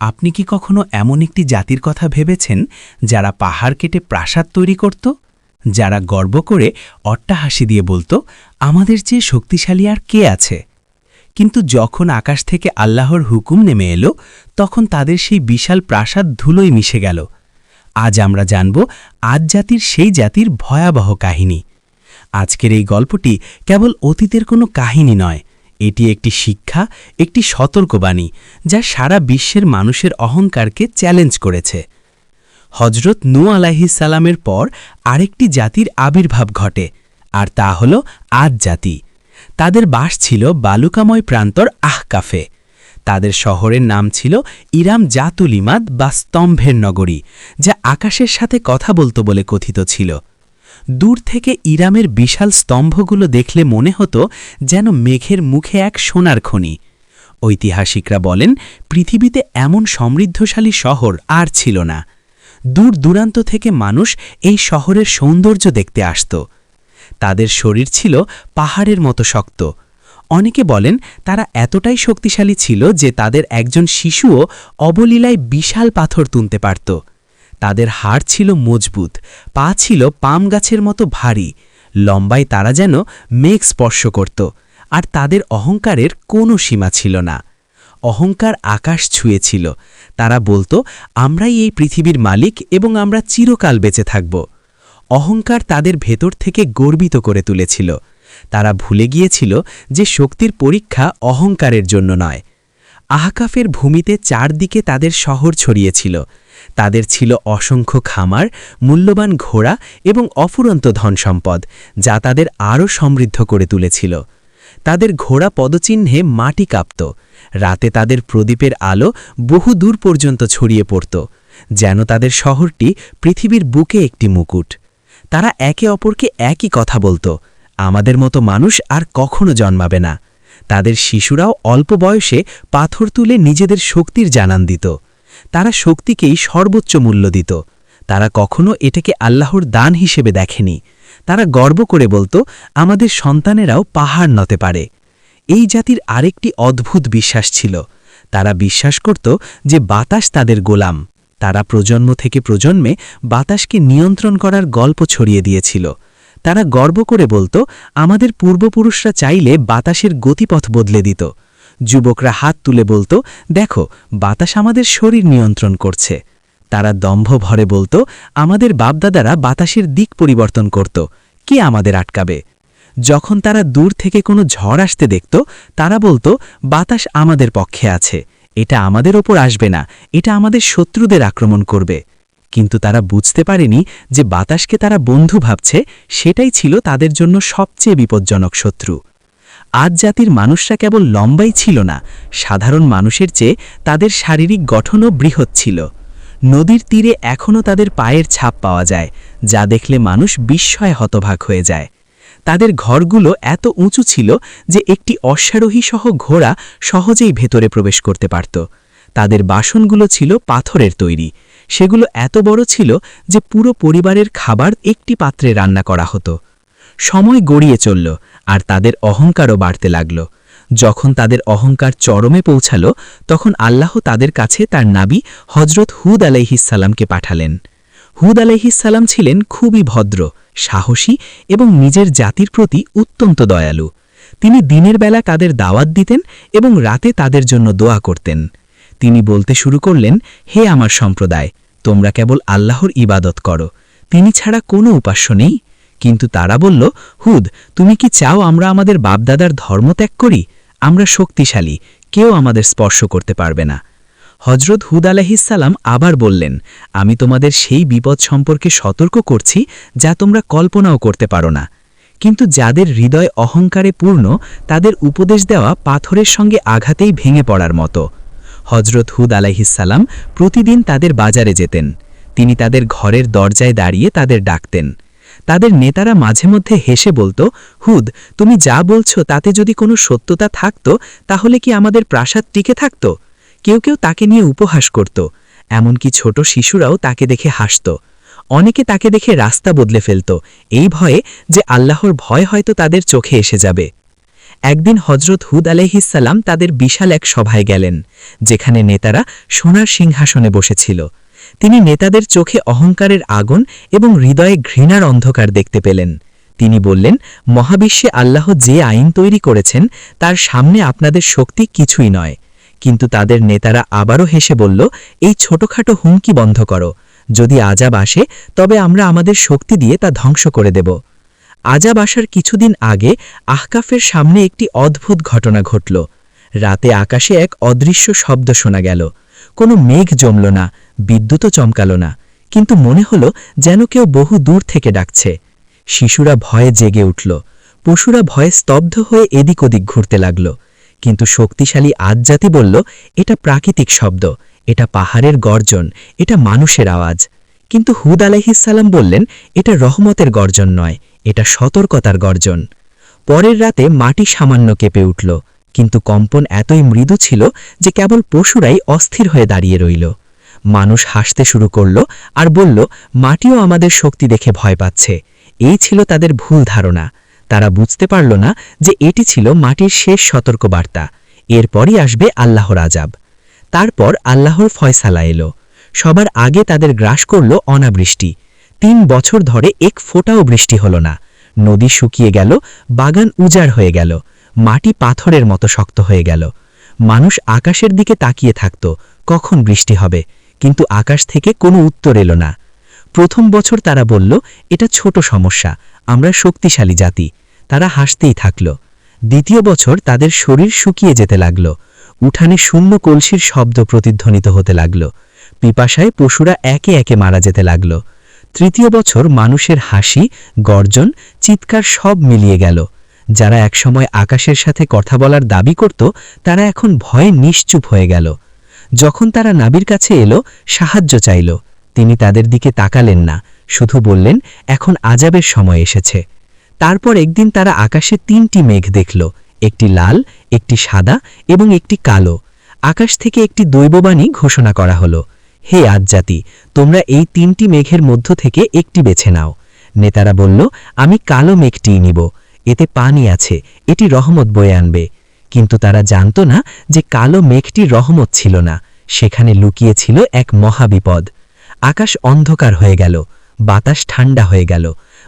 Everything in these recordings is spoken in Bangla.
আপনি কি কখনো এমন একটি জাতির কথা ভেবেছেন যারা পাহাড় কেটে প্রাসাদ তৈরি করত? যারা গর্ব করে অট্টাহাসি দিয়ে বলতো, আমাদের চেয়ে শক্তিশালী আর কে আছে? কিন্তু যখন আকাশ থেকে আল্লাহর হুকুম নেমে এলো, তখন তাদের সেই বিশাল প্রাসাদ ধুলোয় মিশে গেল। আজ আমরা জানব আজ জাতির সেই জাতির ভয়াবহ কাহিনী। আজকের এই গল্পটি কেবল অতীতের কোনো কাহিনী নয় এটি একটি শিক্ষা, একটি সতর্কবাণী, যা সারা বিশ্বের মানুষের অহংকারকে চ্যালেঞ্জ করেছে। হজরত নু আলাহিসাল্লামের পর আরেকটি জাতির আবির্ভাব ঘটে, আর তা হল আজ জাতি। তাদের বাস ছিল বালুকাময় প্রান্তর আহকাফে। তাদের শহরের নাম ছিল ইরাম জাতুলিমাদ বা স্তম্ভের নগরী, যা আকাশের সাথে কথা বলতো বলে কথিত ছিল। দূর থেকে ইরামের বিশাল স্তম্ভগুলো দেখলে মনে হতো যেন মেঘের মুখে এক সোনার খনি। ঐতিহাসিকরা বলেন, পৃথিবীতে এমন সমৃদ্ধশালী শহর আর ছিল না। দূর দূরান্ত থেকে মানুষ এই শহরের সৌন্দর্য দেখতে আসত। তাদের শরীর ছিল পাহাড়ের মতো শক্ত। অনেকে বলেন, তারা এতটাই শক্তিশালী ছিল যে তাদের একজন শিশুও অবলীলায় বিশাল পাথর তুলতে পারত। তাদের হাড় ছিল মজবুত, পা ছিল পাম গাছের মতো ভারী, লম্বায় তারা যেন মেঘ স্পর্শ করত, আর তাদের অহংকারের কোনো সীমা ছিল না। অহংকার আকাশ ছুঁয়েছিল, তারা বলতো, আমরাই এই পৃথিবীর মালিক এবং আমরা চিরকাল বেঁচে থাকব। অহংকার তাদের ভেতর থেকে গর্বিত করে তুলেছিল, তারা ভুলে গিয়েছিল যে শক্তির পরীক্ষা অহংকারের জন্য নয়। আহকাফের ভূমিতে চারদিকে তাদের শহর ছড়িয়েছিল তাদের ছিল অসংখ্য খামার, মূল্যবান ঘোড়া এবং অফুরন্ত ধনসম্পদ, যা তাদের আরও সমৃদ্ধ করে তুলেছিল। তাদের ঘোড়া পদচিহ্নে মাটি কাঁপত। রাতে তাদের প্রদীপের আলো বহু দূর পর্যন্ত ছড়িয়ে পড়ত, যেন তাদের শহরটি পৃথিবীর বুকে একটি মুকুট। তারা একে অপরকে একই কথা বলতো, আমাদের মতো মানুষ আর কখনো জন্মাবে না। তাদের শিশুরাও অল্প বয়সে পাথর তুলে নিজেদের শক্তির জানান দিত। তারা শক্তিকেই সর্বোচ্চ মূল্য দিত। তারা কখনো এটাকে আল্লাহর দান হিসেবে দেখেনি। তারা গর্ব করে বলতো, আমাদের সন্তানেরাও পাহাড় নতে পারে। এই জাতির আরেকটি অদ্ভুত বিশ্বাস ছিল। তারা বিশ্বাস করত যে বাতাস তাদের গোলাম। তারা প্রজন্ম থেকে প্রজন্মে বাতাসকে নিয়ন্ত্রণ করার গল্প ছড়িয়ে দিয়েছিল। তারা গর্ব করে বলতো, আমাদের পূর্বপুরুষরা চাইলে বাতাসের গতিপথ বদলে দিত। যুবকরা হাত তুলে বলতো, দেখো, বাতাস আমাদের শরীর নিয়ন্ত্রণ করছে। তারা দম্ভ ভরে বলতো, আমাদের বাপদাদারা বাতাসের দিক পরিবর্তন করত। কে আমাদের আটকাবে? যখন তারা দূর থেকে কোনো ঝড় আসতে দেখত, তারা বলতো, বাতাস আমাদের পক্ষে আছে। এটা আমাদের ওপর আসবে না। এটা আমাদের শত্রুদের আক্রমণ করবে। কিন্তু তারা বুঝতে পারেনি যে বাতাসকে তারা বন্ধু ভাবছে, সেটাই ছিল তাদের জন্য সবচেয়ে বিপজ্জনক শত্রু। আজ জাতির মানুষরা কেবল লম্বাই ছিল না, সাধারণ মানুষের চেয়ে তাদের শারীরিক গঠনও বৃহৎ ছিল। নদীর তীরে এখনও তাদের পায়ের ছাপ পাওয়া যায়, যা দেখলে মানুষ বিস্ময় হতভাগ হয়ে যায়। তাদের ঘরগুলো এত উঁচু ছিল যে একটি অশ্বারোহী সহ ঘোড়া সহজেই ভেতরে প্রবেশ করতে পারত। তাদের বাসনগুলো ছিল পাথরের তৈরি। সেগুলো এত বড় ছিল যে পুরো পরিবারের খাবার একটি পাত্রে রান্না করা হতো। সময় গড়িয়ে চলল আর তাদের অহংকারও বাড়তে লাগল। যখন তাদের অহংকার চরমে পৌঁছাল, তখন আল্লাহ তাদের কাছে তার নাবি হজরত হুদ আলাইহিসাল্লামকে পাঠালেন। হুদ আলাইহিসাল্লাম ছিলেন খুবই ভদ্র, সাহসী এবং নিজের জাতির প্রতি অত্যন্ত দয়ালু। তিনি দিনের বেলা তাদের দাওয়াত দিতেন এবং রাতে তাদের জন্য দোয়া করতেন। তিনি বলতে শুরু করলেন, হে আমার সম্প্রদায়, তোমরা কেবল আল্লাহর ইবাদত করো। তিনি ছাড়া কোনো উপাস্য নেই। কিন্তু তারা বলল, হুদ, তুমি কি চাও আমরা আমাদের বাপদাদার ধর্ম ত্যাগ করি? আমরা শক্তিশালী, কেউ আমাদের স্পর্শ করতে পারবে না। হজরত হুদ আলাহিসাল্লাম আবার বললেন, আমি তোমাদের সেই বিপদ সম্পর্কে সতর্ক করছি যা তোমরা কল্পনাও করতে পারো না। কিন্তু যাদের হৃদয় অহংকারে পূর্ণ, তাদের উপদেশ দেওয়া পাথরের সঙ্গে আঘাতেই ভেঙে পড়ার মতো। হজরত হুদ আলাইহিসাল্লাম প্রতিদিন তাদের বাজারে যেতেন। তিনি তাদের ঘরের দরজায় দাঁড়িয়ে তাদের ডাকতেন। তাদের নেতারা মাঝে মধ্যে হেসে বলতো, হুদ, তুমি যা বলছো তাতে যদি কোনো সত্যতা থাকত, তাহলে কি আমাদের প্রাসাদ টিকে থাকত? কেউ কেউ তাকে নিয়ে উপহাস করত। এমনকি ছোট শিশুরাও তাকে দেখে হাসত। অনেকে তাকে দেখে রাস্তা বদলে ফেলত, এই ভয়ে যে আল্লাহর ভয় হয়তো তাদের চোখে এসে যাবে। একদিন হজরত হুদ আলহিসাল্লাম তাদের বিশাল এক সভায় গেলেন, যেখানে নেতারা সোনার সিংহাসনে বসেছিল। তিনি নেতাদের চোখে অহংকারের আগুন এবং হৃদয়ে ঘৃণার অন্ধকার দেখতে পেলেন। তিনি বললেন, মহাবিশ্বে আল্লাহ যে আইন তৈরি করেছেন, তার সামনে আপনাদের শক্তি কিছুই নয়। কিন্তু তাদের নেতারা আবারও হেসে বলল, এই ছোটখাটো হুমকি বন্ধ করো। যদি আজাব আসে, তবে আমরা আমাদের শক্তি দিয়ে তা ধ্বংস করে দেব। আজাব আসার কিছুদিন আগে আহকাফের সামনে একটি অদ্ভুত ঘটনা ঘটল। রাতে আকাশে এক অদৃশ্য শব্দ শোনা গেল। কোনো মেঘ জমল না। বিদ্যুৎও চমকাল না, কিন্তু মনে হল যেন কেউ বহু দূর থেকে ডাকছে। শিশুরা ভয়ে জেগে উঠল, পশুরা ভয়ে স্তব্ধ হয়ে এদিক ওদিক ঘুরতে লাগল, কিন্তু শক্তিশালী আজজাতি বলল, এটা প্রাকৃতিক শব্দ, এটা পাহাড়ের গর্জন, এটা মানুষের আওয়াজ। কিন্তু হুদ আলাইহিসাল্লাম বললেন, এটা রহমতের গর্জন নয়, এটা সতর্কতার গর্জন। পরের রাতে মাটি সামান্য কেঁপে উঠল, কিন্তু কম্পন এতই মৃদু ছিল যে কেবল পশুরাই অস্থির হয়ে দাঁড়িয়ে রইল। মানুষ হাসতে শুরু করল আর বলল, মাটিও আমাদের শক্তি দেখে ভয় পাচ্ছে। এই ছিল তাদের ভুল ধারণা। তারা বুঝতে পারল না যে এটি ছিল মাটির শেষ সতর্কবার্তা। এরপরই আসবে আল্লাহর আজাব তারপর আল্লাহর ফয়সালা এলো। সবার আগে তাদের গ্রাস করল অনাবৃষ্টি। তিন বছর ধরে এক ফোঁটাও বৃষ্টি হল না। নদী শুকিয়ে গেল, বাগান উজাড় হয়ে গেল, মাটি পাথরের মতো শক্ত হয়ে গেল। মানুষ আকাশের দিকে তাকিয়ে থাকত, কখন বৃষ্টি হবে? কিন্তু আকাশ থেকে কোনো উত্তর এলো না। প্রথম বছর তারা বলল, এটা ছোট সমস্যা, আমরা শক্তিশালী জাতি। তারা হাসতেই থাকল। দ্বিতীয় বছর তাদের শরীর শুকিয়ে যেতে লাগল। উঠানে শূন্য কলসির শব্দ প্রতিধ্বনিত হতে লাগল। পিপাসায় পশুরা একে একে মারা যেতে লাগল। তৃতীয় বছর মানুষের হাসি, গর্জন, চিৎকার সব মিলিয়ে গেল। যারা একসময় আকাশের সাথে কথা বলার দাবি করত, তারা এখন ভয়ে নিশ্চুপ হয়ে গেল। যখন তারা নাবির কাছে এলো, সাহায্য চাইল। তিনি তাদের দিকে তাকালেন না, শুধু বললেন, এখন আজাবের সময় এসেছে। তারপর একদিন তারা আকাশে তিনটি মেঘ দেখল, একটি লাল, একটি সাদা এবং একটি কালো। আকাশ থেকে একটি দৈববাণী ঘোষণা করা হলো, হে আজ্জাতি, তোমরা এই তিনটি মেঘের মধ্য থেকে একটি বেছে নাও। নেতারা বলল, আমি কালো মেঘটিই নিব, এতে পানি আছে, এটি রহমত বয়ে আনবে। কিন্তু তারা জানত না যে কালো মেঘটি রহমত ছিল না। সেখানে লুকিয়েছিল এক মহাবিপদ। আকাশ অন্ধকার হয়ে গেল, বাতাস ঠান্ডা হয়ে গেল,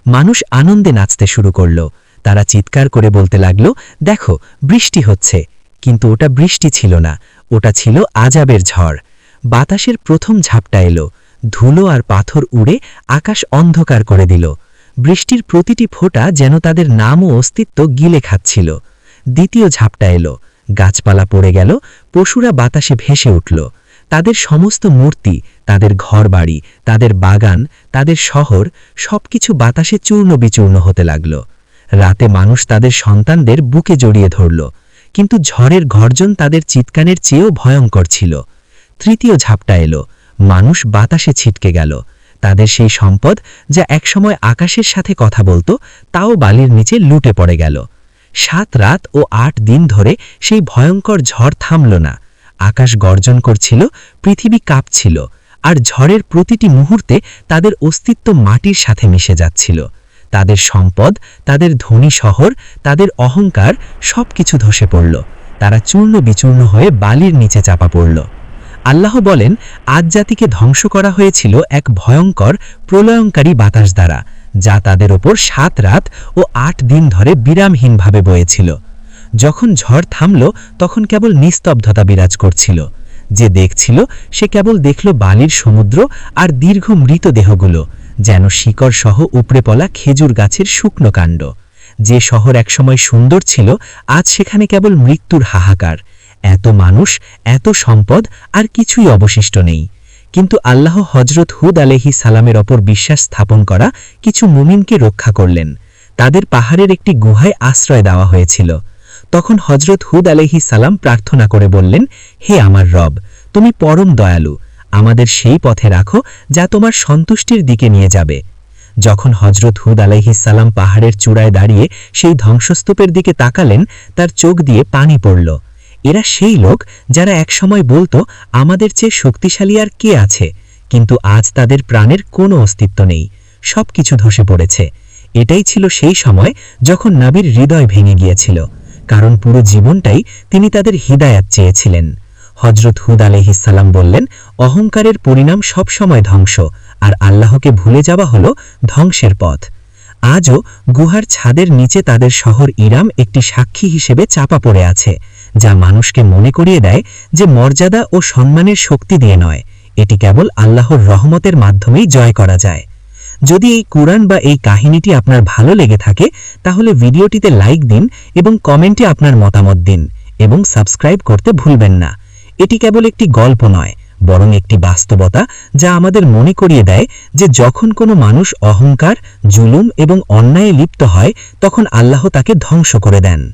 মানুষ আনন্দে নাচতে শুরু করল। তারা চিৎকার করে বলতে লাগল, দেখো, বৃষ্টি হচ্ছে। কিন্তু ওটা বৃষ্টি ছিল না, ওটা ছিল আজাবের ঝড়। বাতাসের প্রথম ঝাপটা এলো, ধুলো আর পাথর উড়ে আকাশ অন্ধকার করে দিল। বৃষ্টির প্রতিটি ফোঁটা যেন তাদের নাম ও অস্তিত্ব গিলে খাচ্ছিল। দ্বিতীয় ঝাপটা এলো। গাছপালা পড়ে গেল, পশুরা বাতাসে ভেসে উঠল। তাদের সমস্ত মূর্তি, তাদের ঘরবাড়ি, তাদের বাগান, তাদের শহর, সবকিছু বাতাসে চূর্ণ বিচূর্ণ হতে লাগল। রাতে মানুষ তাদের সন্তানদের বুকে জড়িয়ে ধরল, কিন্তু ঝড়ের গর্জন তাদের চিৎকানের চেয়েও ভয়ঙ্কর ছিল। তৃতীয় ঝাপটা এলো, মানুষ বাতাসে ছিটকে গেল। তাদের সেই সম্পদ যা একসময় আকাশের সাথে কথা বলতো, তাও বালির নিচে লুটে পড়ে গেল। সাত রাত ও আট দিন ধরে সেই ভয়ঙ্কর ঝড় থামল না। আকাশ গর্জন করছিল, পৃথিবী কাঁপছিল, আর ঝড়ের প্রতিটি মুহূর্তে তাদের অস্তিত্ব মাটির সাথে মিশে যাচ্ছিল। তাদের সম্পদ, তাদের ধনী শহর, তাদের অহংকার সব কিছু ধসে পড়ল। তারা চূর্ণ বিচূর্ণ হয়ে বালির নিচে চাপা পড়ল। আল্লাহ বলেন, আজ জাতিকে ধ্বংস করা হয়েছিল এক ভয়ঙ্কর প্রলয়ঙ্কারী বাতাস দ্বারা। যা তাদের ওপর সাত রাত ও আট দিন ধরে বিরামহীনভাবে বয়েছিল। যখন ঝড় থামল, তখন কেবল নিস্তব্ধতা বিরাজ করছিল। যে দেখছিল, সে কেবল দেখল বালির সমুদ্র আর দীর্ঘ মৃতদেহগুলো, যেন শিকড় সহ উপড়ে পলা খেজুর গাছের শুকনো কাণ্ড। যে শহর একসময় সুন্দর ছিল, আজ সেখানে কেবল মৃত্যুর হাহাকার। এত মানুষ, এত সম্পদ, আর কিছুই অবশিষ্ট নেই। কিন্তু আল্লাহ হজরত হুদ আলেহি সালামের ওপর বিশ্বাস স্থাপন করা কিছু মুমিনকে রক্ষা করলেন। তাদের পাহাড়ের একটি গুহায় আশ্রয় দেওয়া হয়েছিল। তখন হজরত হুদ আলহি সালাম প্রার্থনা করে বললেন, হে আমার রব, তুমি পরম দয়ালু, আমাদের সেই পথে রাখো যা তোমার সন্তুষ্টির দিকে নিয়ে যাবে। যখন হজরত হুদ আলাইহিসাল্লাম পাহাড়ের চূড়ায় দাঁড়িয়ে সেই ধ্বংসস্তূপের দিকে তাকালেন, তার চোখ দিয়ে পানি পড়ল। এরা সেই লোক যারা একসময় বলতো, আমাদের চেয়ে শক্তিশালী আর কে আছে? কিন্তু আজ তাদের প্রাণের কোনো অস্তিত্ব নেই। সব কিছু ধসে পড়েছে। এটাই ছিল সেই সময় যখন নাবির হৃদয় ভেঙে গিয়েছিল, কারণ পুরো জীবনটাই তিনি তাদের হিদায়াত চেয়েছিলেন। হজরত হুদ আলহিসাল্লাম বললেন, অহংকারের পরিণাম সবসময় ধ্বংস, আর আল্লাহকে ভুলে যাওয়া হল ধ্বংসের পথ। আজও গুহার ছাদের নিচে তাদের শহর ইরাম একটি সাক্ষী হিসেবে চাপা পড়ে আছে। যা মানুষকে মনে করিয়ে দেয় যে মর্যাদা ও সম্মানের শক্তি দিয়ে নয়। এটি কেবল আল্লাহর রহমতের মাধ্যমেই জয় করা যায়। যদি এই কুরআন বা এই কাহিনীটি আপনার ভালো লেগে থাকে, তাহলে ভিডিওটিতে লাইক দিন এবং কমেন্টে আপনার মতামত দিন এবং সাবস্ক্রাইব করতে ভুলবেন না। এটি কেবল একটি গল্প নয়, বরং একটি বাস্তবতা যা আমাদের মনে করিয়ে দেয় যে যখন কোনো মানুষ অহংকার, জুলুম এবং অন্যায়ে লিপ্ত হয়, তখন আল্লাহ তাকে ধ্বংস করে দেন।